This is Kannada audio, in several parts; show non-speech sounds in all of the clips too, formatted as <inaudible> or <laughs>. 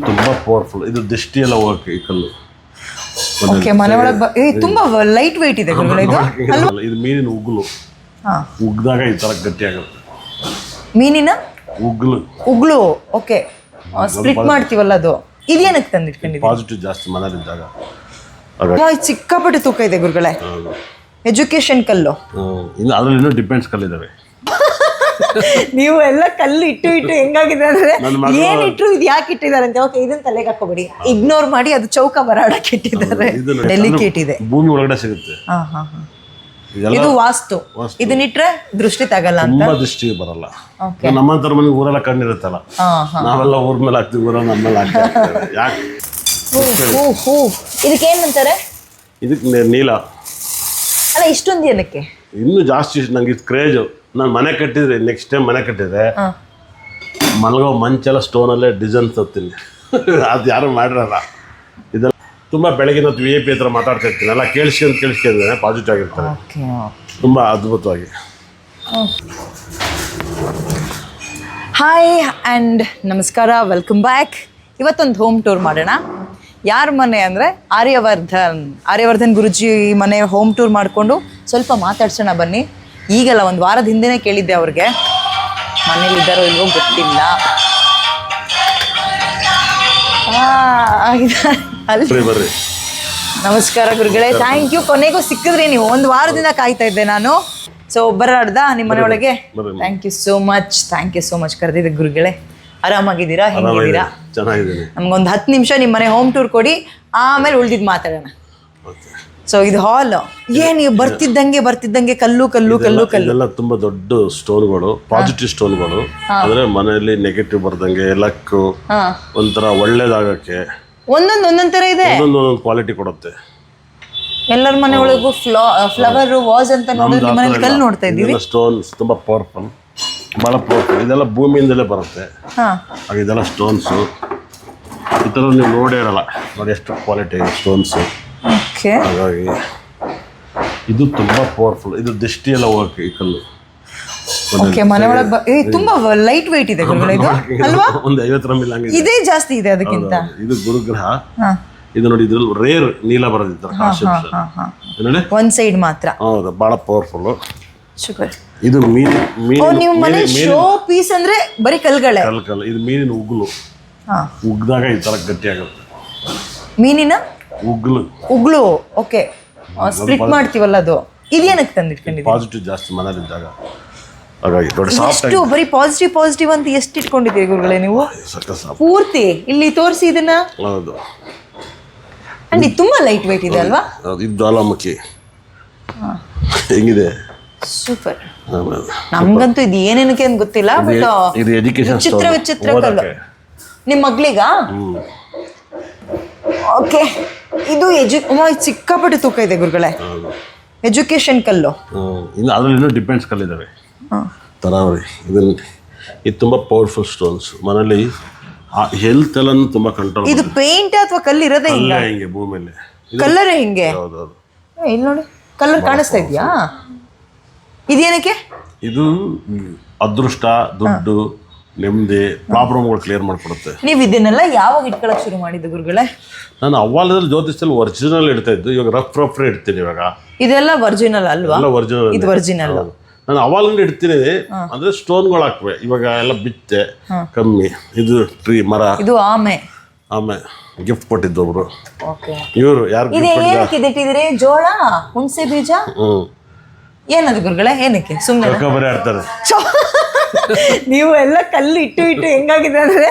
ತುಂಬಾ ಪವರ್ಫುಲ್ ಇದು ದೃಷ್ಟಿ ಎಲ್ಲ ವರ್ಕ್ ಈ ಕಲ್ಲು. ಓಕೆ ಮನೆ ಒಳಗೆ ತುಂಬಾ ಲೈಟ್ ವೆಯ್ಟ್ ಇದೆ ಗುರುಗಳೇ ಇದು? <laughs> ಇದು ಮೀನಿನ ಉಗುಲು. ಹಾ. ಉಗ್ದಾಗ ಈ ತರ ಗಟ್ಟಿಯಾಗುತ್ತೆ. ಮೀನಿನ? ಉಗ್ಲು. ಉಗ್ಳು ಓಕೆ ಸ್ಪ್ಲಿಟ್ ಮಾಡ್ತೀವಲ್ಲ ಅದು? ಇದೇನಕ್ಕೆ ತಂದಿಟ್ಕೊಂಡಿದ್ದೀವಿ ಪಾಸಿಟಿವ್ ಜಾಸ್ತಿ ಮನೇಲಿದ್ದಾಗ ಹಾಗಾಗಿ ಇದು ಸಿಕ್ಕಾಪಟ್ಟೆ ತೂಕ ಇದೆ ಗುರುಗಳೇ. ಎಜುಕೇಶನ್ ಕಲ್ಲು. ಇನ್ನು ಅದರಲ್ಲಿ ಇನ್ನೂ ಡಿಪೆಂಡ್ಸ್ ಕಲ್ಲಿದ್ದಾವೆ <laughs> ನೀವು ಎಲ್ಲ ಕಲ್ಲು ಇಟ್ಟು ಇಟ್ಟು ಹೆಂಗಾಗಿದೆ ಅಂದ್ರೆ ಏನ್ ಇಟ್ರು ಇದು ಯಾಕೆ ಇಟ್ಟಿದ್ದಾರೆ ಅಂತ ಓಕೆ ಇದನ್ನ ತಲೆಗೆ ಹಾಕೋಬೇಡಿ. ಇಗ್ನೋರ್ ಮಾಡಿ ಅದು ಚೌಕ ಬರಾಡಕ್ಕೆ ಇಟ್ಟಿದ್ದಾರೆ. ಡೆಲಿಕೇಟ್ ಇದೆ. ಭೂಮಿ ಒಳಗಡೆ ಸಿಗುತ್ತೆ. ಹಾ ಹಾ ಹಾ. ಇದು ವಾಸ್ತು. ಇದನ್ನ ಇದನ್ನಿಟ್ರೆ ದೃಷ್ಟಿ ತಗಲ್ಲ ಅಂತ? ದೃಷ್ಟಿ ಬರಲ್ಲ. ನಮ್ಮಂತರ ಮನೆ ಊರೆಲ್ಲ ಕಣ್ಣಿರುತ್ತಲ್ಲ. ನಾವೆಲ್ಲ ಊರ್ ಮೇಲೆ ಹಾಕ್ತೀವಿ ಊರ ನಮ್ಮ ಮೇಲೆ ಇದಕ್ ಯಾಕೆ? ಇದಕ್ಕೆ ಏನಂತಾರೆ ಇದಕ್ಕೆ ನೀಲ. ಅಲ್ಲ ಇಷ್ಟೊಂದು ಏನಕ್ಕೆ ಇನ್ನೂ ಜಾಸ್ತಿ ನಂಗೆ ಇದು ಕ್ರೇಜು ನಾನು ಮನೆ ಕಟ್ಟಿದ್ರೆ ನೆಕ್ಸ್ಟ್ ಟೈಮ್ ಮನೆ ಕಟ್ಟಿದ್ರೆ ಮಲಗೋ ಮಂಚೆಲ್ಲ ಸ್ಟೋನಲ್ಲೇ ಡಿಸೈನ್ ತರ್ತೀನಿ. ಅದು ಯಾರು ಮಾಡಿರಲ್ಲ. ಇದೆಲ್ಲ ತುಂಬ ಬೆಳಗಿನ ಹೊತ್ತು ವಿ ಐ ಪಿ ಹತ್ರ ಮಾತಾಡ್ತಾ ಇರ್ತೀನಿ. ಎಲ್ಲ ಕೇಳಿಸ್ಕೊಂಡು ಕೇಳಿಸ್ಕೊಂಡ್ರೆ ಪಾಸಿಟಿವ್ ಆಗಿರ್ತಾರೆ. ತುಂಬ ಅದ್ಭುತವಾಗಿ. ಹಾಯ್ ಆ್ಯಂಡ್ ನಮಸ್ಕಾರ ವೆಲ್ಕಮ್ ಬ್ಯಾಕ್ ಇವತ್ತೊಂದು ಹೋಮ್ ಟೂರ್ ಮಾಡೋಣ. ಯಾರ ಮನೆ ಅಂದರೆ ಆರ್ಯವರ್ಧನ್ ಆರ್ಯವರ್ಧನ್ ಗುರುಜಿ ಮನೆ ಹೋಮ್ ಟೂರ್ ಮಾಡಿಕೊಂಡು ಸ್ವಲ್ಪ ಮಾತಾಡ್ಸೋಣ ಬನ್ನಿ. ಈಗಲ್ಲ ಒಂದು ವಾರದ ಹಿಂದೆನೇ ಕೇಳಿದ್ದೆ ಅವ್ರಿಗೆ. ಮನೇಲಿದ್ದಾರೋ ಇಲ್ವೋ ಗೊತ್ತಿಲ್ಲ. ಅಲ್ಲಿ ನಮಸ್ಕಾರ ಗುರುಗಳೇ. ಥ್ಯಾಂಕ್ ಯು ಕೊನೆಗೂ ಸಿಕ್ಕಿದ್ರಿ ನೀವು. ಒಂದು ವಾರದಿಂದ ಕಾಯ್ತಾ ಇದ್ದೆ ನಾನು. ಸೊ ಬರಾಡ್ದ ನಿಮ್ಮ ಮನೆಯೊಳಗೆ? Thank you so much thank you so much ಕರೆದಿದ್ದೆ ಗುರುಗಳೇ ಆರಾಮಾಗಿದ್ದೀರಾ? ಹೆಂಗಿದ್ದೀರಾ? ನಮ್ಗೊಂದು ಹತ್ತು ನಿಮಿಷ ನಿಮ್ಮ ಮನೆ ಹೋಮ್ ಟೂರ್ ಕೊಡಿ. ಆಮೇಲೆ ಉಳ್ದಿದ್ದು ಮಾತಾಡೋಣ. ಸೊ ಇದು ಹಾಲ್ ಏನ್ ನೀವು ಬರ್ತಿದ್ದಂಗೆ ಬರ್ತಿದ್ದಂಗೆ ಕಲ್ಲು ಕಲ್ಲು ಕಲ್ಲು ಕಲ್ಲು. ಇದೆಲ್ಲ ತುಂಬ ದೊಡ್ಡ ಸ್ಟೋನ್ಗಳು ಪಾಸಿಟಿವ್ ಸ್ಟೋನ್ಗಳು ಅಂದ್ರೆ ಮನೆಯಲ್ಲಿ ನೆಗೆಟಿವ್ ಬರ್ದಂಗೆ ಲಕ್ ಹಾ. ಒಂಥರ ಒಳ್ಳೇದಾಗಕ್ಕೆ ಒಂದೊಂದು ಒಂದೊಂದು ತರ ಇದೆ. ಒಂದೊಂದು ಒಂದೊಂದು ಕ್ವಾಲಿಟಿ ಕೊಡುತ್ತೆ. ಎಲ್ಲರ ಮನೆ ಒಳಗೂ ಫ್ಲಾ ಫ್ಲವರ್ ವಾಸ್ ಅಂತ ನೋಡಿದ್ರೆ ನಿಮ್ಮ ಮನೇಲಿ ಕಲ್ಲು ನೋಡ್ತಾ ಇದ್ದೀವಿ ಸ್ಟೋನ್ಸ್ ತುಂಬಾ ಪವರ್ಫುಲ್ ಭಾಳ ಪವರ್ಫುಲ್ ಇದೆಲ್ಲ ಭೂಮಿಯಿಂದಲೇ ಬರುತ್ತೆ. ಹಾ. ಹಾಗೆ ಇದೆಲ್ಲ ಸ್ಟೋನ್ಸು ಈ ಥರ ನೀವು ನೋಡೇ ಇರಲ್ಲ. ನೋಡಿ ಎಷ್ಟು ಕ್ವಾಲಿಟಿ ಸ್ಟೋನ್ಸು ಓಕೆ. ಹಾಗಾಗಿ ಇದು ತುಂಬಾ ಪವರ್ಫುಲ್ ಇದು ದೃಷ್ಟಿ ಎಲ್ಲ ವರ್ಕ್ ಈ ಕಲ್ಲು. ಓಕೆ ಮನೆ ಒಳಗೆ ಏ, ತುಂಬಾ ಲೈಟ್ ವೆಯ್ಟ್ ಇದೆ <laughs> ಗುರುಗಳೇ ಇದು <laughs> ಅಲ್ವಾ? ಒಂದು ಐವತ್ತು ರಮಿಲ್ ಹಂಗೆ ಇದೇ. ಜಾಸ್ತಿ ಇದೆ ಅದಕ್ಕಿಂತ. ಇದು ಗುರುಗ್ರಹ. ಹಾ. ಇದು ನೋಡಿ ಇದ್ರಲ್ಲಿ ರೇರ್ ನೀಲ ಬರೋದಿದ್ದಾರೆ ಹಾ ಹಾ ನೋಡಿ. ಒಂದ್ ಸೈಡ್ ಮಾತ್ರ. ಹೌದು ಭಾಳ ಪವರ್ಫುಲ್ ಶುಗರ್ ಇದು ಮೀನು ಓ ಮೀನು ನೀವು ಮನೆ ಶೋ ಪೀಸ್ ಅಂದ್ರೆ ಬರೀ ಕಲ್ಗಳೇ ಕಲ್ ಕಲ್ ಇದು ಮೀನಿನ ಉಗುಲು ಹಾ. ಉಗ್ದಾಗ ಈ ಗಟ್ಟಿ ಆಗುತ್ತೆ ಮೀನಿನ ಉಗ್ಲು ಉಗ್ಳು ಓಕೆ. ಸ್ಪ್ಲಿಟ್ ಮಾಡ್ತೀವಲ್ಲ ಅದು? ಇದೇನಕ್ಕೆ ತಂದಿಟ್ಕೊಂಡಿದ್ದೀವಿ ಪಾಸಿಟಿವ್ ಜಾಸ್ತಿ ಮನೇಲಿದ್ದಾಗ ಹಾಗಾಗಿ ದೊಡ್ಡ ಸಾಫ್ಟ್ ಎಷ್ಟು ಬರೀ ಪಾಸಿಟಿವ್ ಪಾಸಿಟಿವ್ ಅಂತ ಎಷ್ಟು ಇಟ್ಕೊಂಡಿದ್ದೀರಿ ಗುರುಗಳೇ ನೀವು? ಸಕ್ಕ ಸಾಫ್ಟ್. ಪೂರ್ತಿ? ಇಲ್ಲಿ ತೋರಿಸಿ ಇದನ್ನ? ಹೌದು. ಅಂಡ್ ಇದು ತುಂಬಾ ಲೈಟ್ ವೆಯ್ಟ್ ಇದೆ ಅಲ್ವಾ? ಹೌದು ಇದು ಜ್ವಾಲಾಮುಖಿ. ಹೆಂಗಿದೆ? ಸೂಪರ್ ನಮ್ಗಂತೂ ಇದು ಏನೇನಕ್ಕೆ ಅಂತ ಗೊತ್ತಿಲ್ಲ ಬಟ್ ಇದು ಎಜುಕೇಶನ್ ವಿಚಿತ್ರ ವಿಚಿತ್ರ ಕಲ್ಲು. ನಿಮ್ಮ ಮಗಳಿಗಾ? ಓಕೆ. ಇದು ಎಜು ಸಿಕ್ಕಾಪಟ್ಟೆ ತೂಕ ಇದೆ ಗುರುಗಳೇ. ಎಜುಕೇಷನ್ ಕಲ್ಲು. ಇನ್ನು ಅದ್ರಲ್ಲಿ ಇನ್ನೂ ಡಿಪೆಂಡ್ಸ್ ಕಲ್ಲಿದ್ದಾವೆ ತರಾವರಿ. ಇದರಲ್ಲಿ ಇದು ತುಂಬ ಪವರ್ಫುಲ್ ಸ್ಟೋನ್ಸ್ ಮನೇಲಿ ಆ ಹೆಲ್ತ್ ಎಲ್ಲ ತುಂಬ ಕಂಟ್ರೋಲ್ ಇದು ಪೇಂಟ್ ಅಥವಾ ಕಲ್ಲು ಇರೋದೇ ಇಲ್ಲ ಹಿಂಗೆ? ಭೂಮಿಯಲ್ಲಿ. ಕಲ್ಲರೇ ಹಿಂಗೆ? ಹೌದು ಹೌದು. ಏ, ಇಲ್ಲಿ ನೋಡಿ. ಕಲ್ಲರ್ ಕಾಣಿಸ್ತಾ ಇದೆಯಾ? ಇದೇನಕ್ಕೆ? ಇದು ಅದೃಷ್ಟ ದುಡ್ಡು ನೆಮ್ಮದಿ ಪ್ರಾಬ್ಲಮ್ಗಳು ಕ್ಲಿಯರ್ ಮಾಡಿಕೊಡುತ್ತೆ. ನೀವು ಇದನ್ನೆಲ್ಲ ಯಾವಾಗ ಇಟ್ಕೊಳಕ್ ಶುರು ಮಾಡಿದ್ದು ಗುರುಗಳೇ? ನಾನು ಅವ್ವಾಲದಲ್ಲಿ ಜ್ಯೋತಿಷದಲ್ಲಿ ಒರಿಜಿನಲ್ ಇಡ್ತಾ ಇದ್ದು ಇವಾಗ ರಫ್ ರಫ್ ಇಡ್ತೀನಿ ಇವಾಗ. ಇದೆಲ್ಲ ಒರಿಜಿನಲ್ ಅಲ್ವಾ? ಎಲ್ಲ ಒರಿಜಿನಲ್ ಇದು ಒರಿಜಿನಲ್ ನಾನು ಅವಾಲಿಂದ ಇಡ್ತೀನಿ ಅಂದ್ರೆ ಸ್ಟೋನ್ಗಳು ಹಾಕ್ವೆ. ಇವಾಗ ಎಲ್ಲ ಬಿತ್ತೆ ಕಮ್ಮಿ. ಇದು ಟ್ರೀ ಮರ. ಇದು ಆಮೆ. ಆಮೆ. ಗಿಫ್ಟ್ ಕೊಟ್ಟಿದ್ದು ಒಬ್ರು. ಓಕೆ. ಇವರು ಯಾರು ಇದು ಏನಕ್ಕೆ ಜೋಳ ಹುಣಸೆ ಬೀಜ? ಹ್ಮ್. ಏನದು ಗುರುಗಳೇ? ಏನಕ್ಕೆ? ಸುಮ್ಮನೆ ಕಬರಿ ಆಡ್ತಾರೆ. <laughs> ನೀವು ಎಲ್ಲ ಕಲ್ಲು ಇಟ್ಟು ಇಟ್ಟು ಹೆಂಗಾಗಿದೆ ಅಂದ್ರೆ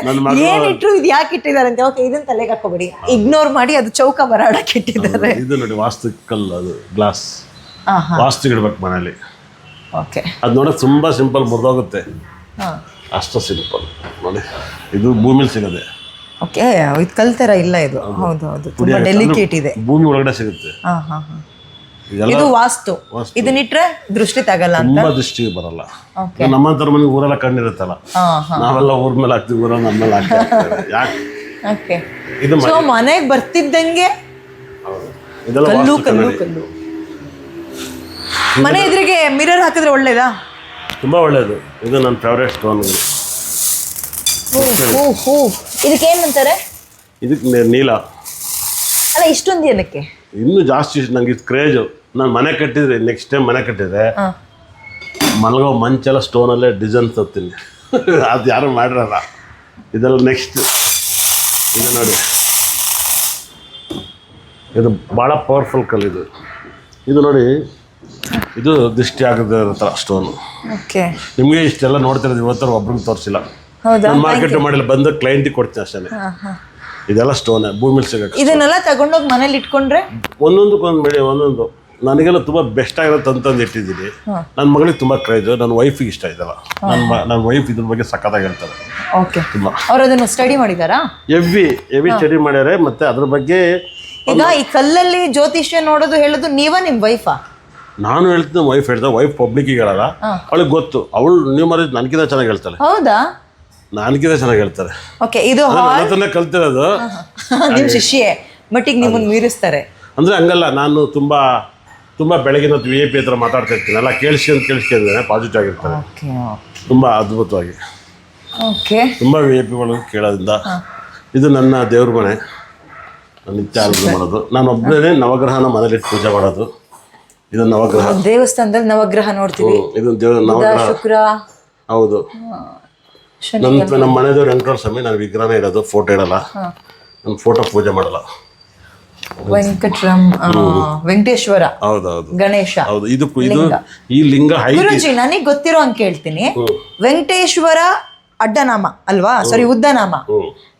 ಏನ್ ಇಟ್ರು ಇದು ಯಾಕೆ ಇಟ್ಟಿದ್ದಾರೆ ಅಂತ ಓಕೆ ಇದನ್ನ ತಲೆಗೆ ಹಾಕೋಬೇಡಿ. ಇಗ್ನೋರ್ ಮಾಡಿ ಅದು ಚೌಕ ಬರಾಡಕ್ಕೆ ಇಟ್ಟಿದ್ದಾರೆ ಇದು ನೋಡಿ ವಾಸ್ತು ಕಲ್ಲು ಅದು ಗ್ಲಾಸ್ ವಾಸ್ತು ಇಡ್ಬೇಕು ಮನೇಲಿ. ಓಕೆ ಅದು ನೋಡೋಕೆ ತುಂಬಾ ಸಿಂಪಲ್ ಮುರಿದೋಗುತ್ತೆ. ಅಷ್ಟು ಸಿಂಪಲ್ ನೋಡಿ ಇದು ಭೂಮಿಲಿ ಸಿಗದೆ. ಓಕೆ ಇದು ಕಲ್ತರ ಇಲ್ಲ ಇದು. ಹೌದು. ಹೌದು ತುಂಬಾ ಡೆಲಿಕೇಟ್ ಇದೆ. ಭೂಮಿ ಒಳಗಡೆ ಸಿಗುತ್ತೆ. ಹಾ ಹಾ ಹಾ. ಇದು ವಾಸ್ತು. ವಾಸ್ತು. ಇದನ್ನಿಟ್ರೆ ದೃಷ್ಟಿ ತಗಲ್ಲ ಅಂತ? ತುಂಬಾ ದೃಷ್ಟಿಗೆ ಬರಲ್ಲ. ನಮ್ಮ ನಮ್ಮಂತರ ಮನೆಗೆ ಊರೆಲ್ಲ ಕಣ್ಣಿರುತ್ತಲ್ಲ? ಹಾ ಹಾ. ನಾವೆಲ್ಲ ಊರ್ ಮೇಲೆ ಹಾಕ್ತೀವಿ ಊರ ನಮ್ಮ ಮೇಲೆ ಹಾಕ್ತಾರೆ ಯಾಕೆ? ಓಕೆ ಇದು ಮ- ಸೊ ಮನೆಗೆ ಬರ್ತಿದ್ದಂಗೆ ಇದೆಲ್ಲ ಕಲ್ಲು ವಾಸ್ತು ಕಲ್ಲು ಕನ್ನಡಿ. ಕಲ್ಲು. ಮನೆ ಎದುರಿಗೆ ಮಿರರ್ ಹಾಕಿದ್ರೆ ಒಳ್ಳೇದಾ? ತುಂಬಾ ಒಳ್ಳೇದು. ಇದು ನನ್ನ ಫೇವ್ರೇಟ್ ಸ್ಟೋನ್ ಹೂ ಹೂ ಇದಕ್ಕೆ ಏನಂತಾರೆ ಇದಕ್ಕೆ ನೆ- ನೀಲ. ಅಲ್ಲ ಇಷ್ಟೊಂದು ಏನಕ್ಕೆ ಇನ್ನೂ ಜಾಸ್ತಿ ಇಷ್ಟ ನಂಗೆ ಇದು ಕ್ರೇಜು ನಾನು ಮನೆ ಕಟ್ಟಿದ್ರೆ ನೆಕ್ಸ್ಟ್ ಟೈಮ್ ಮನೆ ಕಟ್ಟಿದ್ರೆ. ಮಲಗೋ ಮಂಚೆಲ್ಲ ಸ್ಟೋನಲ್ಲೇ ಡಿಸೈನ್ ತರ್ತೀನಿ. <laughs> ಅದು ಯಾರು ಮಾಡಿರಲ್ಲ. ಇದೆಲ್ಲ ನೆಕ್ಸ್ಟ್ ಇದು ನೋಡಿ. ಇದು ಭಾಳ ಪವರ್ಫುಲ್ ಕಲ್ ಇದು. ಇದು ನೋಡಿ ಇದು ದೃಷ್ಟಿ ಆಗದ ಥರ ಸ್ಟೋನು ನಿಮಗೆ ಇಷ್ಟೆಲ್ಲ ನೋಡ್ತಿರೋದು ಇವತ್ತರ ಒಬ್ರಿಗೆ ತೋರಿಸಿಲ್ಲ. ನಾನು ಮಾರ್ಕೆಟ್ ಮಾಡಿಲ್ಲ ಬಂದು ಕ್ಲೈಂಟಿಗೆ ಕೊಡ್ತೀನಿ ಅಷ್ಟೇ ಇದೆಲ್ಲ ಸ್ಟೋನ್ ಭೂಮಿಲಿ ಸಿಗಕ್ಕೆ ಇದನ್ನೆಲ್ಲ ತಗೊಂಡೋಗಿ ಮನೇಲಿ ಇಟ್ಕೊಂಡ್ರೆ? ಒಂದೊಂದಕ್ಕೊಂದು ಬೆಳೆ ಒಂದೊಂದು. ನನಗೆಲ್ಲ ತುಂಬ ಬೆಸ್ಟ್ ಆಗಿರೋ ತಂತಂದು ಇಟ್ಟಿದ್ದೀನಿ. ನನ್ನ ಮಗಳಿಗೆ ತುಂಬ ಕ್ರೈಜ್ ನನ್ನ ವೈಫಿಗೆ ಇಷ್ಟ ಇದಲ್ಲ ನನ್ನ ನನ್ನ ವೈಫ್ ಇದ್ರ ಬಗ್ಗೆ ಸಖತ್ತಾಗಿ ಹೇಳ್ತಾರೆ. ಓಕೆ ತುಂಬ. ಅವ್ರು ಅದನ್ನು ಸ್ಟಡಿ ಮಾಡಿದಾರಾ ಎವಿ ಎವಿ ಸ್ಟಡಿ ಮಾಡ್ಯಾರೆ. ಮತ್ತೆ ಅದ್ರ ಬಗ್ಗೆ ಈಗ ಈ ಕಲ್ಲಲ್ಲಿ ಜ್ಯೋತಿಷ್ಯ ನೋಡೋದು ಹೇಳೋದು ನೀವ ನಿಮ್ಮ ವೈಫಾ ನಾನು ಹೇಳ್ತೀನಿ ವೈಫ್ ಹೇಳ್ದೆ. ವೈಫ್ ಪಬ್ಲಿಕ್ಕಿಗೆ ಹೇಳಲ್ಲ. ಅವಳಿಗೆ ಗೊತ್ತು. ಅವಳು ನೀವು ಮರಿದ್ ನನಗಿಂತ ಚೆನ್ನಾಗಿ ಹೇಳ್ತಾಳೆ. ಹೌದಾ? ನನಗಿಂತ ಚೆನ್ನಾಗಿ ಹೇಳ್ತಾರೆ. ಓಕೆ ಇದು ಕಲ್ತಿರೋದು. <laughs> ನಿಮ್ ಶಿಷ್ಯೆ. ಬಟ್ ಈಗ ನಿಮ್ಮನ್ನ ಮೀರಿಸ್ತಾರೆ. ಅಂದರೆ ಹಂಗಲ್ಲ. ನಾನು ತುಂಬ ತುಂಬ ಬೆಳಗಿನ ವಿ ಐ ಪಿ ಹತ್ರ ಮಾತಾಡ್ತಾ ಇರ್ತೀನಿ. ಎಲ್ಲ ಕೇಳಿಸ್ಕೊಂಡು ಕೇಳಿಸ್ಕೊಂಡಿದ್ದೇನೆ ಪಾಸಿಟಿವ್ ಆಗಿರ್ತಾರೆ ಓಕೆ ತುಂಬ ಅದ್ಭುತವಾಗಿ. ಓಕೆ. ತುಂಬ ವಿ ಐ ಪಿಗಳು ಕೇಳೋದ್ರಿಂದ ಇದು ನನ್ನ ದೇವ್ರ ಮನೆ. ನಾನು ನಿತ್ಯ ಆರಾಧನೆ ಮಾಡೋದು. ನಾನು ಒಬ್ಬನೇ ನವಗ್ರಹನ ಮನೇಲಿ ಪೂಜೆ ಮಾಡೋದು. ಇದು ನವಗ್ರಹ. ದೇವಸ್ಥಾನದಲ್ಲಿ ನವಗ್ರಹ ನೋಡ್ತೀವಿ. ಇದು ದೇವ ನವಗ್ರಹ. ಶುಕ್ರ. ಹೌದು. ನನ್ನ ನಮ್ಮ ಮನೆದೇವ್ರು ವೆಂಕಟೇಶ್ವರ ಸ್ವಾಮಿ ನಾನು ವಿಗ್ರಹನೇ ಇಡೋದು ಫೋಟೋ ಇಡಲ್ಲ. ನಾನು ಫೋಟೋ ಪೂಜೆ ಮಾಡಲ್ಲ. ವೆಂಕಟ್ರಮ್ ವೆಂಕಟೇಶ್ವರ ಹೌದು. ಹೌದು ಗಣೇಶ. ಹೌದು. ಇದು ಇದು ಈ ಲಿಂಗ ಗುರುಜಿ ನನಗೆ ಗೊತ್ತಿರೋ ಅಂತ ಕೇಳ್ತೀನಿ. ವೆಂಕಟೇಶ್ವರ ಅಡ್ಡನಾಮ ಅಲ್ವಾ? ಸಾರಿ ಉದ್ದನಾಮ.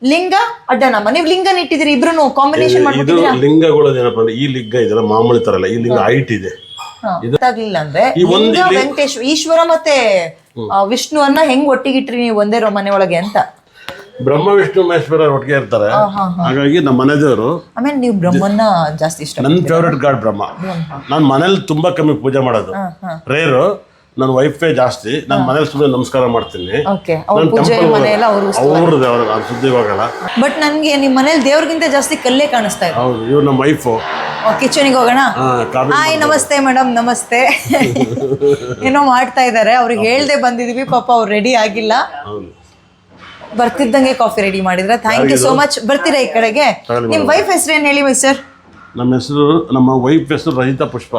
ಲಿಂಗ ಅಡ್ಡನಾಮ. ನೀವು ಲಿಂಗ ಇಟ್ಟಿದ್ದೀರಿ ಇಬ್ರು ಕಾಂಬಿನೇಷನ್ ಇದು ಲಿಂಗಗಳು ಏನಪ್ಪ ಅಂದ್ರೆ ಈ ಲಿಂಗ ಇದೆಲ್ಲ ಮಾಮೂಲಿ ತರ ಅಲ್ಲ. ಈ ಲಿಂಗ ಹೈಟ್ ಇದೆ. ಗೊತ್ತಾಗ್ಲಿಲ್ಲ ಅಂದ್ರೆ ಲಿಂಗ ವೆಂಕಟೇಶ್ವರ ಈಶ್ವರ ಮತ್ತೆ ವಿಷ್ಣುವನ್ನ ಹೆಂಗ್ ಒಟ್ಟಿಗಿಟ್ರಿ ನೀವು ಒಂದೇ ರೋ ಮನೆ ಒಳಗೆ ಅಂತ? ಬ್ರಹ್ಮ ವಿಷ್ಣು ಮಹೇಶ್ವರ ಒಟ್ಟಿಗೆ ಇರ್ತಾರೆ. ಹಾಗಾಗಿ ನಮ್ಮ ಮನೆದೇವರು ಆಮೇಲೆ ನೀವು ಬ್ರಹ್ಮನ್ನ ಜಾಸ್ತಿ ಇಷ್ಟ ನನ್ನ ಫೇವ್ರೆಟ್ ಗಾಡ್ ಬ್ರಹ್ಮ. ನಾನು ಮನೇಲಿ ತುಂಬಾ ಕಮ್ಮಿ ಪೂಜೆ ಮಾಡೋದು. ರೇರು ನನ್ನ ವೈಫೇ ಜಾಸ್ತಿ. ನಾನು ಮನೇಲಿ ಸುಮ್ಮನೆ ನಮಸ್ಕಾರ ಮಾಡ್ತೀನಿ. ಓಕೆ ಅವ್ರ ನಾನು ನಾನು ಹೋಗಲ್ಲ. ಬಟ್ ನನಗೆ ನಿಮ್ ಮನೇಲಿ ದೇವ್ರಿಗಿಂತ ಜಾಸ್ತಿ ಕಲ್ಲೇ ಕಾಣಿಸ್ತಾ ಇದೆ. ಹೌದು ಇವ್ರು ನಮ್ಮ ವೈಫು ಕಿಚನಿಗೆ ಹೋಗೋಣ? ಹಾಯ್ ನಮಸ್ತೆ ಮೇಡಮ್ ನಮಸ್ತೆ. <laughs> <laughs> ಏನೋ ಮಾಡ್ತಾ ಇದ್ದಾರೆ ಅವ್ರಿಗೆ ಹೇಳ್ದೆ ಬಂದಿದೀವಿ. ಪಾಪ ಅವ್ರು ರೆಡಿ ಆಗಿಲ್ಲ. ಬರ್ತಿದ್ದಂಗೆ ಕಾಫಿ ರೆಡಿ ಮಾಡಿದ್ರೆ. ಥ್ಯಾಂಕ್ ಯು ಸೋ ಮಚ್ ಬರ್ತೀರಾ ಈ ಕಡೆಗೆ? ನಿಮ್ಮ ನಿಮ್ ವೈಫ್ ಹೆಸರು ಏನ್ ಹೇಳಿ ಸರ್ ನಮ್ಮ ಹೆಸರು ನಮ್ಮ ವೈಫ್ ಹೆಸರು ರಜಿತಾ ಪುಷ್ಪ.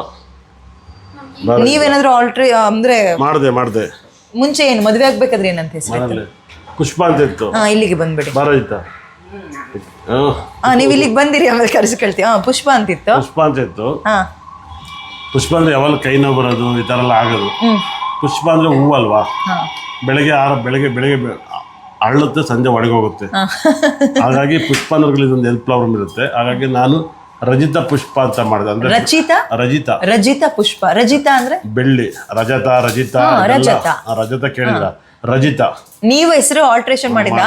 ನೀವೇನಾದ್ರೂ ಆಲ್ಟ್ರಿ ಅಂದ್ರೆ ಮಾಡಿದೆ ಮಾಡಿದೆ. ಮುಂಚೆ ಏನು ಮದುವೆ ಆಗ್ಬೇಕಾದ್ರೆ ಏನಂತ ಹೆಸರು ಪುಷ್ಪ ಅಂತ ಇತ್ತು. ಹಾ ಇಲ್ಲಿಗೆ ಬಂದ್ಬಿಡಿ. ಬಾ ರಜಿತಾ ಹಾಂ. ನೀವ್ ಇಲ್ಲಿಗೆ ಬಂದಿರಿ ಆಮೇಲೆ ಕರೆಸ್ಕೊಳ್ತೀವಿ. ಹಾ ಪುಷ್ಪ ಅಂತಿತ್ತು ಪುಷ್ಪ ಅಂತ ಇತ್ತು. ಹಾ. ಪುಷ್ಪ ಅಂದ್ರೆ ಯಾವಾಗ ಕೈ ನೋವು ಬರೋದು ಈ ಥರ ಎಲ್ಲ ಆಗೋದು. ಪುಷ್ಪ ಅಂದ್ರೆ ಹೂವಲ್ವಾ? ಅಲ್ವಾ ಬೆಳಗ್ಗೆ ಆರ ಬೆಳಗ್ಗೆ ಬೆಳಗ್ಗೆ ಅರಳುತ್ತೆ ಸಂಜೆ ಒಳಗೆ ಹೋಗುತ್ತೆ. ಹಾಗಾಗಿ ಪುಷ್ಪ ಇದೊಂದು ಹೆಲ್ಪ್ ಪ್ರಾಬ್ಲಮ್ ಇರುತ್ತೆ. ಹಾಗಾಗಿ ನಾನು ರಜಿತ ಪುಷ್ಪ ಅಂತ ಮಾಡಿದೆ. ಅಂದ್ರೆ ರಚಿತಾ? ರಜಿತ. ರಜಿತಾ ಪುಷ್ಪ. ರಜಿತಾ ಅಂದ್ರೆ? ಬೆಳ್ಳಿ. ರಜತ ರಜಿತ ರಜತ. ಕೇಳಿದ್ರ. ರಜಿತ. ನೀವು ಹೆಸರು ಆಲ್ಟ್ರೇಷನ್ ಮಾಡಿದ.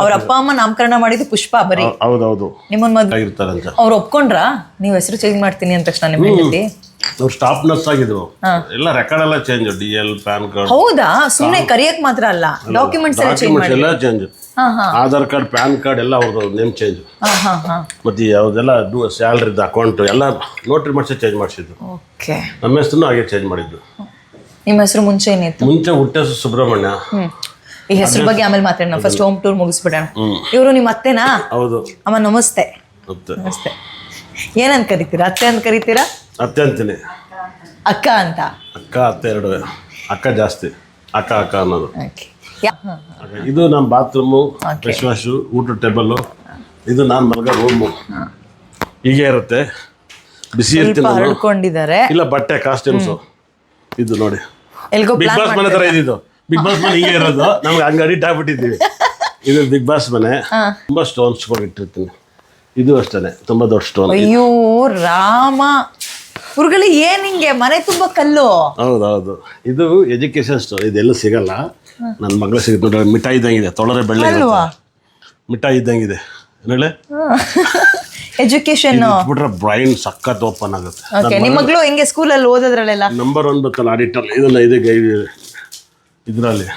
ಅವ್ರ ಅಪ್ಪ ಅಮ್ಮ ನಾಮಕರಣ ಮಾಡಿದ್ದು ಪುಷ್ಪ ಬರೀ. ಹೌದೌದು ನಿಮ್ಮನ್ ಮದ್ವೆ ಆಗಿರ್ತಾರೆ ಅಂತ ಅವ್ರು ಒಪ್ಕೊಂಡ್ರಾ? ನೀವು ಹೆಸರು ಚೇಂಜ್ ಮಾಡ್ತೀನಿ ಅಂತ ತಕ್ಷಣ ನಿಮ್ಮ ಅವ್ರು ಸ್ಟಾಪ್ ನರ್ಸ್ ಆಗಿದ್ರು ಎಲ್ಲ ರೆಕಾರ್ಡ್ ಎಲ್ಲ change D L PAN card ಹೌದಾ? ಸುಮ್ನೆ ಕರಿಯಕ್ ಮಾತ್ರ ಅಲ್ಲ ಡಾಕ್ಯುಮೆಂಟ್ಸ್ ಎಲ್ಲ ಚೇಂಜ್ ಮಾಡಿ ಎಲ್ಲ change Aadhaar card PAN card ಎಲ್ಲ ಅವ್ರದ್ದು ನೇಮ್ ಚೇಂಜ್ ಮತ್ತು ಯಾವುದೆಲ್ಲ ಸ್ಯಾಲ್ರಿದು ಅಕೌಂಟು ಎಲ್ಲ ನೋಟ್ರಿ ಮಾಡಿಸಿ ಚೇಂಜ್ ಮಾಡಿಸಿದ್ರು ಓಕೆ. ನಮ್ಮ ಹೆಸರು ಹಾಗೆ ಚೇಂಜ್ ಮಾಡಿದ್ದು. ನಿಮ್ಮ ಹೆಸರು ಮುಂಚೆ ಏನಿತ್ತು? ಮುಂಚೆ ಹುಟ್ಟೆ ಹೆಸರು ಸುಬ್ರಹ್ಮಣ್ಯ ಈ ಹೆಸರು ಬಗ್ಗೆ ಆಮೇಲೆ ಮಾತಾಡೋಣ. ಫಸ್ಟ್ ಹೋಮ್ ಟೂರ್ ಮುಗಿಸ್ಬಿಡೋಣ. ಇವರು ನಿಮ್ಮ ಅತ್ತೆನಾ? ಹೌದು. ಅಮ್ಮ ನಮಸ್ತೆ. ನಮಸ್ತೆ. ಏನಂತ ಕರಿತೀರಾ? ಅತ್ತೆ ಅಂತ ಕರಿತೀರಾ? ಅತ್ತೆ ಅಂತೀನಿ. ಅಕ್ಕ ಅಂತ? ಅಕ್ಕ ಅತ್ತೆ ಎರಡು ಅಕ್ಕ ಜಾಸ್ತಿ. ಅಕ್ಕ ಅಕ್ಕ ಅನ್ನೋದು. ಓಕೆ ಇದು ನಮ್ಮ ಬಾತ್ರೂಮು ಫ್ರೆಶ್ ವಾಶು ಊಟ ಟೇಬಲ್ಲು ಇದು ನಾನು ಮಲಗ ರೂಮು ಹೀಗೆ ಇರುತ್ತೆ. ಬಿಸಿ ಇರ್ತೀನಿ ಸ್ವಲ್ಪ ನಾನು. ಹರಡ್ಕೊಂಡಿದ್ದಾರೆ. ಇಲ್ಲ ಬಟ್ಟೆ ಕಾಸ್ಟ್ಯೂಮ್ಸು ಇದು ನೋಡಿ. ಎಲ್ಗೋ ಬಿಗ್ ಪ್ಲಾನ್ ಬಾಸ್ ಮನೆ ತರ ಇದಿದ್ದು. ಬಿಗ್ ಬಾಸ್ ಮನೆ ಹೀಗೆ ಇರೋದು. ನಮ್ಗೆ ಹಂಗೆ ಅಡಿಟ್ ಆಗ್ಬಿಟ್ಟಿದ್ದೀವಿ. <laughs> ಇದು ಬಿಗ್ ಬಾಸ್ ಮನೆ. ತುಂಬಾ ಸ್ಟೋನ್ಸ್ ಇಟ್ಟಿರ್ತೀನಿ ಇದು ಅಷ್ಟೇ ತುಂಬಾ ದೊಡ್ಡ ಸ್ಟೋನ್ ಅಯ್ಯೋ ರಾಮ. ಹುರ್ಗಳಿ ಏನ್ ಹಿಂಗೆ? ಮನೆ ತುಂಬಾ ಕಲ್ಲು. ಹೌದೌದು. ಹೌದು ಇದು ಎಜುಕೇಶನ್ ಸ್ಟೋನ್ ಇದೆಲ್ಲ ಸಿಗಲ್ಲ. ನನ್ನ ಮಗಳು ಸಿಗುತ್ತೆ ನೋಡಿ ಮಿಠಾಯಿ ಇದ್ದಂಗಿದೆ ತೊಳರೆ ಬೆಳ್ಳೆ ಅಲ್ವಾ ಮಿಠಾಯಿ ಇದ್ದಂಗಿದೆ. ಹೇಳಿ? ಎಜುಕೇಶನ್ ಬಿಟ್ರೆ ಬ್ರೈನ್ ಸಖತ್ ಓಪನ್ ಆಗುತ್ತೆ. ನಿಮ್ಮ ಮಗಳು ಹೆಂಗೆ ಸ್ಕೂಲಲ್ಲಿ ಓದೋದ್ರಲ್ಲೆಲ್ಲ? ನಂಬರ್ ಒನ್ ಬತ್ತಲ್ಲ ಆಡಿಟರ್ ಇದೆಲ್ಲ ಇದೆ ಗೈಡ್ ಇದರಲ್ಲಿ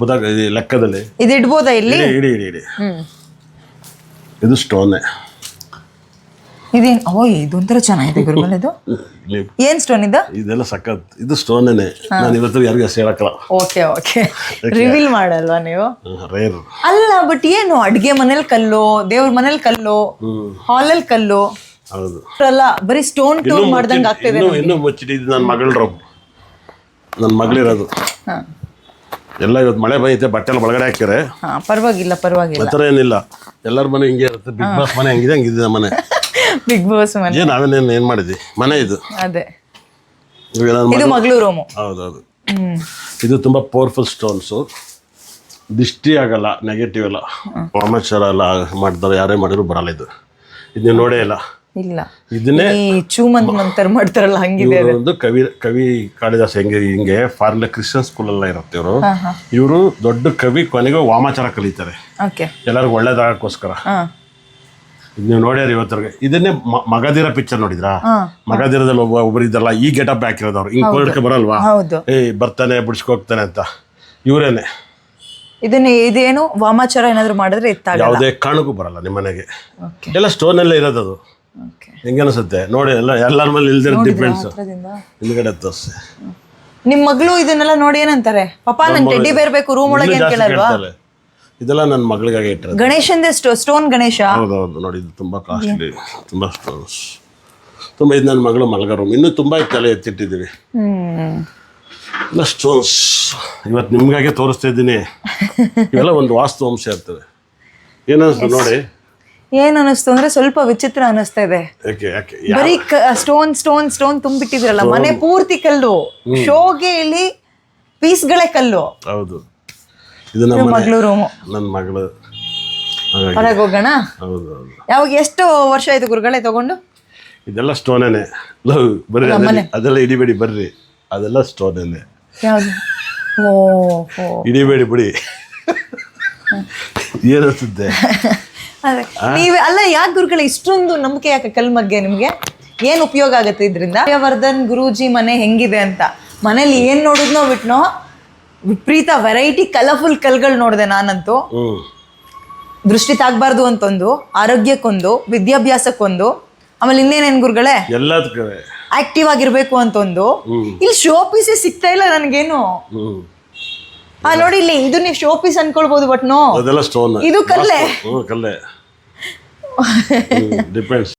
ಬುಧ ಲೆಕ್ಕದಲ್ಲಿ. ಇದು ಇಡ್ಬೋದಾ ಇಲ್ಲಿ? ಇಡಿ ಇಡಿ ಇಡಿ ಇಡಿ. ಇದು ಸ್ಟೋನೆ ಇದೇನು? ಓ ಇದೊಂಥರ ಚೆನ್ನಾಗಿದೆ ಗುರುಗಳೇ <laughs> ಇದು. ಏನ್ ಸ್ಟೋನ್ ಇದು? ಇದೆಲ್ಲ ಸಖತ್. ಇದು ಸ್ಟೋನೇನೆ ನಾನು ಇವತ್ತು ಯಾರಿಗೂ ಹೆಸರು ಹೇಳಕ್ಕಲ್ಲ. ಓಕೆ ಓಕೆ ರಿವೀಲ್ ಮಾಡಲ್ವಾ ನೀವು? ರೇರ್ ಅಲ್ಲ ಬಟ್ ಏನು? ಅಡ್ಗೆ ಮನೇಲಿ ಕಲ್ಲು ದೇವ್ರ ಮನೇಲಿ ಕಲ್ಲು ಹಾಲಲ್ಲಿ ಕಲ್ಲು? ಹೌದು. ಅಲ್ಲ ಬರೀ ಸ್ಟೋನ್ ಟೂರ್ ಮಾಡ್ದಂಗೆ ಆಗ್ತಿದೆ ಇನ್ನೂ ಮುಚ್ಚಿಟ್ಟಿದ್ದು ನನ್ನ ಮಗಳ ರೊಬ್ಬ ನನ್ನ ಮಗಳಿರೋದು. ಹಾ. ಎಲ್ಲ ಇವತ್ತು ಮಳೆ ಬಂದೈತೆ ಬಟ್ಟೆ ಎಲ್ಲ ಒಳಗಡೆ ಹಾಕ್ಯಾರೆ. ಹಾ ಪರವಾಗಿಲ್ಲ ಪರವಾಗಿಲ್ಲ. ಆ ಥರ ಏನಿಲ್ಲ. ಎಲ್ಲರ ಮನೆ ಹಿಂಗೆ ಇರುತ್ತೆ ಬಿಗ್ ಬಾಸ್ ಮನೆ ಹೆಂಗಿದೆ ಹಂಗಿದೆ ಮನೆ. <laughs> ಬಿಗ್ ಬಾಸ್ ಮನೆ. ಏನು ನಾವೇನೇನು ಏನು ಮಾಡಿದ್ವಿ? ಮನೆ ಇದು. ಅದೇ. ಇದು ಮಗಳು ರೂಮು ಹೌದೌದು. ಇದು ತುಂಬ ಪವರ್ಫುಲ್ ಸ್ಟೋನ್ಸು ದಿಷ್ಟಿ ಆಗಲ್ಲ ನೆಗೆಟಿವ್ ಎಲ್ಲ. ವಾಮಾಚಾರ ಎಲ್ಲ ಮಾಡ್ತಾರೆ ಯಾರೇ ಮಾಡಿದ್ರು ಬರಲ್ಲ ಇದು. ಇದು ನೀವು ನೋಡೇ ಇಲ್ಲ. ಇಲ್ಲ. ಇದನ್ನೇ ಈ ಚೂಮಂತ್ ಮಂತರ್ ಮಾಡ್ತಾರಲ್ಲ ಹಂಗಿದೆ ಒಂದು ಕವಿ ಕವಿ ಕಾಳಿದಾಸ ಹೆಂಗೆ ಹಿಂಗೆ ಫಾರ್ನ್ ಕ್ರಿಶ್ಚಿಯನ್ ಸ್ಕೂಲೆಲ್ಲ ಇರುತ್ತೆ ಇವರು. ಇವರು ದೊಡ್ಡ ಕವಿ ಕೊನೆಗೆ ವಾಮಾಚಾರ ಕಲಿತಾರೆ. ಓಕೆ. ಎಲ್ಲರಿಗೂ ಒಳ್ಳೇದಾಗಕ್ಕೋಸ್ಕರ ನೀವು ನೋಡ್ಯಾರ ಇವತ್ತರ್ಗೆ. ಇದನ್ನೇ ಮ- ಮಗದಿರ ಪಿಕ್ಚರ್ ನೋಡಿದ್ರಾ? ಮಗದಿರದಲ್ಲಿ ಒಬ್ಬ ಒಬ್ಬರು ಇದ್ದಲ್ಲ ಈ ಗೆಟಪ್ ಹಾಕಿರೋದವ್ರು. ಹಿಂಗ್ ಕೋರ್ಟ್ಗೆ ಬರಲ್ವಾ? ಹೌದು. ಏ ಬರ್ತಾನೆ ಬಿಡಿಸ್ಕೋಗ್ತಾನೆ ಅಂತ. ಇವರೇನೆ? ಇದನ್ನ ಇದೇನು ವಾಮಾಚಾರ ಏನಾದ್ರು ಮಾಡಿದ್ರೆ ಎತ್ತಾಗ ಯಾವುದೇ ಕಾರಣಕ್ಕೂ ಬರಲ್ಲ ನಿಮ್ಮನೆಗೆ. ಓಕೆ. ಎಲ್ಲ ಸ್ಟೋನಲ್ಲೇ ಇರೋದು ಅದು ಓಕೆ ಹೆಂಗೆ ಅನಿಸುತ್ತೆ ನೋಡಿ ಎಲ್ಲ ಎಲ್ಲರ ಮೇಲೆ ಇಲ್ದಿರೋ ಡಿಫ್ರೆನ್ಸ್ ಹಿಂದ್ಗಡೆ ತೋರಿಸಿ. ನಿಮ್ಮ ಮಗಳು ಇದನ್ನೆಲ್ಲ ನೋಡಿ ಏನಂತಾರೆ? ಪಾಪ ನಂಗೆ ಟೆಡ್ಡಿ ಬೇರ್ ಬೇಕು ರೂಮ್ ಒಳಗೆ ಅಂತ ಕೇಳಲ್ವಾ? ಇದೆಲ್ಲ ನನ್ನ ಮಗಳಿಗಾಗಿ ಇಟ್ಟಿರೋದು. ಗಣೇಶಂದೇ ಸ್ಟೋನ್ ಗಣೇಶ? ಹೌದೌದು ನೋಡಿ ಇದು ತುಂಬ ಕಾಸ್ಟ್ಲಿ ತುಂಬಾ ಸ್ಟೋನ್ಸ್ ತುಂಬಾ ಇದು ನನ್ನ ಮಗಳು ಮಲಗ ರೂಮ್ ಇನ್ನೂ ತುಂಬಾ ಇತ್ತಲ್ಲ ಎತ್ತಿಟ್ಟಿದ್ದೀವಿ. ಇಲ್ಲ ಸ್ಟೋನ್ಸ್ ಇವತ್ತು ನಿಮಗಾಗೆ ತೋರಿಸ್ತಾ ಇದ್ದೀನಿ. <laughs> ಇವೆಲ್ಲ ಒಂದು ವಾಸ್ತು ಅಂಶ ಇರ್ತವೆ ಏನಂತ ನೋಡಿ? ಏನ್ ಅನಿಸ್ತು ಅಂದ್ರೆ ಸ್ವಲ್ಪ ವಿಚಿತ್ರ ಅನಿಸ್ತಾ ಇದೆ. ಯಾಕೆ ಯಾಕೆ ಬರೀ ಸ್ಟೋನ್ ಸ್ಟೋನ್ ಸ್ಟೋನ್ ತುಂಬಿಟ್ಟಿದ್ರಲ್ಲ ಮನೆ ಪೂರ್ತಿ ಕಲ್ಲು. ಶೋಗೆ ಇಲ್ಲಿ ಪೀಸ್ಗಳೇ ಕಲ್ಲು. ಹೌದು. ಇದು ನಮ್ಮ ಮನೆ ಮಗಳು ರೂಮು ನನ್ನ ಮಗಳು. ಹಾಗಾಗಿ. ಹೊರಗೆ ಹೋಗೋಣ? ಹೌದು ಹೌದು. ಯಾವಾಗ ಎಷ್ಟು ವರ್ಷ ಆಯ್ತು ಗುರುಗಳೇ ತಗೊಂಡು? ಇದೆಲ್ಲ ಸ್ಟೋನೇನೆ. ಲವ್ ಬರ್ರಿ ಅದೆಲ್ಲ ಇಡಿಬೇಡಿ ಹಿಡಿಬೇಡಿ ಬರ್ರಿ. ಅದೆಲ್ಲ ಸ್ಟೋನೇನೆ. ಯಾವ್ದು? ಓ ಓ ಹಿಡಿಬೇಡಿ ಬಿಡಿ. ಏನನ್ಸುತ್ತೆ ಅದೇ. <laughs> ನೀವೇ ಅಲ್ಲ ಯಾಕೆ ಗುರುಗಳೇ ಇಷ್ಟೊಂದು ನಂಬಿಕೆ ಯಾಕೆ ಕಲ್ ಮಗ್ಗೆ ನಿಮ್ಗೆ? ಏನ್ ಉಪಯೋಗ ಆಗುತ್ತೆ ಇದರಿಂದ? ವರ್ಧನ್ ಗುರೂಜಿ ಮನೆ ಹೆಂಗಿದೆ ಅಂತ. ಮನೇಲಿ ಏನ್ ನೋಡಿದ್ನೋ ಬಿಟ್ನೋ ವಿಪರೀತ ವೆರೈಟಿ ಕಲರ್ಫುಲ್ ಕಲ್ಗಳು ನೋಡಿದೆ ನಾನಂತೂ. ದೃಷ್ಟಿ ತಾಗ್ಬಾರ್ದು ಅಂತೊಂದು ಆರೋಗ್ಯಕ್ಕೊಂದು ವಿದ್ಯಾಭ್ಯಾಸಕ್ಕೊಂದು. ಆಮೇಲೆ ಇನ್ನೇನೇನ್ ಗುರುಗಳೇ? ಎಲ್ಲದಕ್ಕೆ. ಆಕ್ಟಿವ್ ಆಗಿರ್ಬೇಕು ಅಂತೊಂದು. ಇಲ್ಲಿ ಶೋ ಪೀಸೇ ಸಿಗ್ತಾ ಇಲ್ಲ ನನಗೇನು? ಹಾ ಆ ನೋಡಿ ಇಲ್ಲಿ ಇದು ನೀವು ಶೋ ಪೀಸ್ ಅನ್ಕೊಳ್ಬಹುದು ಬಟ್ ನೋ ಇದು ಕಲ್ಲೇ. ಹ್ಞೂ <laughs> ಕಲ್ಲೇ ಡಿಪೆಂಡ್ಸ್